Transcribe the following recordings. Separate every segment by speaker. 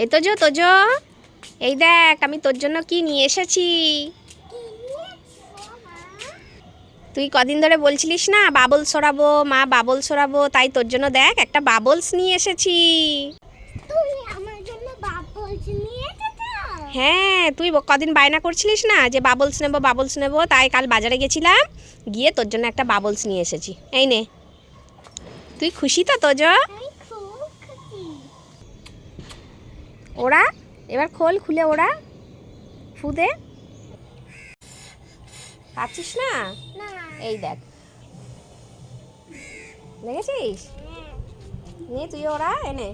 Speaker 1: এই তোজো তোজো। এই দেখ আমি তোর জন্য কি নিয়ে এসেছি? তুই কদিন ধরে বলছিলিস না বাবল সরাবো মা বাবল সরাবো তাই তোর জন্য দেখ একটা বাবলস নিয়ে এসেছি। হ্যাঁ তুই কদিন বায়না করছিলিস না যে বাবলস নেব বাবলস নেব তাই কাল বাজারে গেছিলাম গিয়ে তোর জন্য একটা বাবলস নিয়ে এসেছি। এই নে। তুই খুশি তো তোজো
Speaker 2: আমি খুব খুশি
Speaker 1: ওরা এবার খোল খুলে ওরা ফুদে পাচ্ছিস না?
Speaker 2: না।
Speaker 1: এই দেখ। দেখেছিস নে তুই ওরা এনে।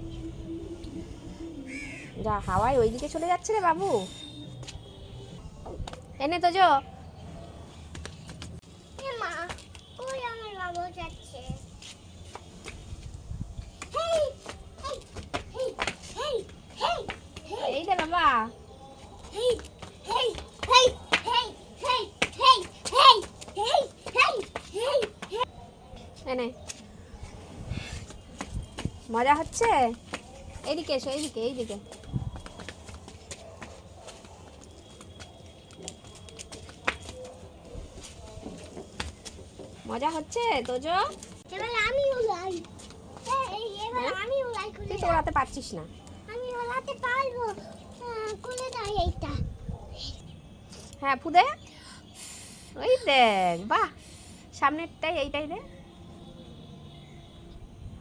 Speaker 1: যা হাওয়ায় ওইদিকে চলে যাচ্ছে রে বাবু। এনে তো যো।
Speaker 2: মা ওই আমার বাবু যাচ্ছে?
Speaker 1: এনে মজা হচ্ছে? এইদিকে এসো এইদিকে এইদিকে। মজা হচ্ছে তোজো?
Speaker 2: এবার আমি উড়াই এবার
Speaker 1: হ্যাঁ?
Speaker 2: আমি উড়াই
Speaker 1: তুই তো পারছিস না।
Speaker 2: আমি উড়াতে পারব। খুলে দাও এইটা।
Speaker 1: হ্যাঁ ফুদে। ওই দেখ বাহ। সামনেরটাই এইটাই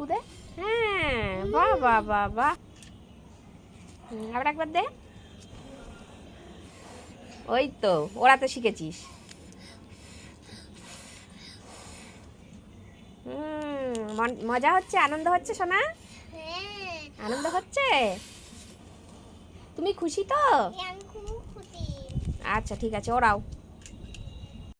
Speaker 1: দে হ্যাঁ বাহ বাহ বাহ বাহ আবার একবার দে। ওই তো ওড়াতে শিখেছিস। হুম মজা হচ্ছে? আনন্দ হচ্ছে সোনা?
Speaker 2: হ্যাঁ।
Speaker 1: আনন্দ হচ্ছে? তুমি খুশি তো?
Speaker 2: খুশি।
Speaker 1: আচ্ছা ঠিক আছে ওরাও